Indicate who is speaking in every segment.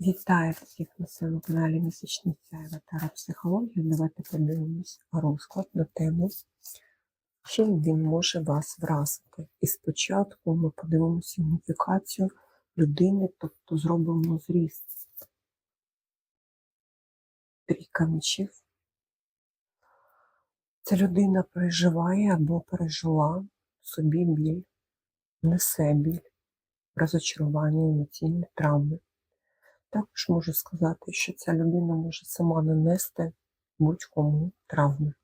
Speaker 1: Вітаю всіх на своєму каналі Місячний Сяєва та психологія. Давайте подивимось розклад на тему, чим він може вас вразити. І спочатку ми подивимося сигніфікацію людини, тобто зробимо зріз трійка мечів. Ця людина переживає або пережила собі біль, несе біль, розочарування, емоційні травми. Також можу сказати, що ця людина може сама нанести будь-кому травми,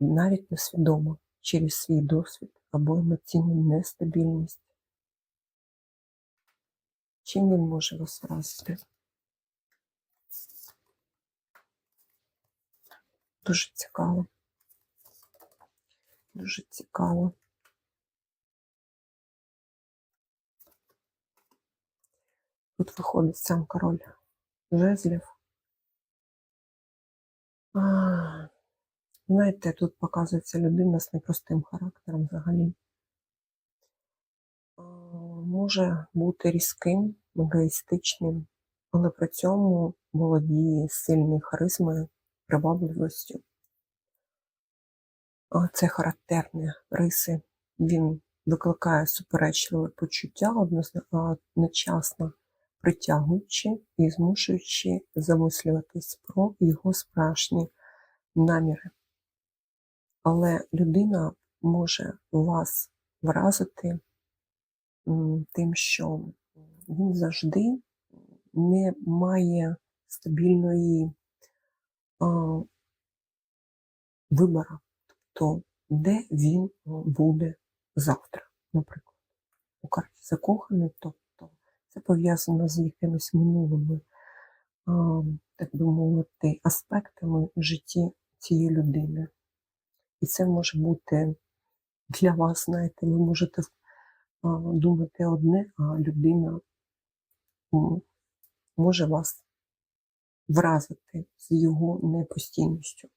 Speaker 1: навіть несвідомо через свій досвід або емоційну нестабільність. Чим він може вас вразити? Дуже цікаво. Дуже цікаво. Тут виходить сам король жезлів. А, знаєте, тут показується людина з непростим характером взагалі. А, може бути різким, егоїстичним, але при цьому володіє сильною харизмою, привабливістю. Це характерні риси. Він викликає суперечливе почуття одночасно притягуючи і змушуючи замислюватись про його справжні наміри. Але людина може вас вразити тим, що він завжди не має стабільної а, вибору, тобто де він буде завтра, наприклад. У карті закоханий, тобто це пов'язано з якимись минулими, так би мовити, аспектами в житті цієї людини. І це може бути для вас, знаєте, ви можете думати одне, а людина може вас вразити з його непостійністю.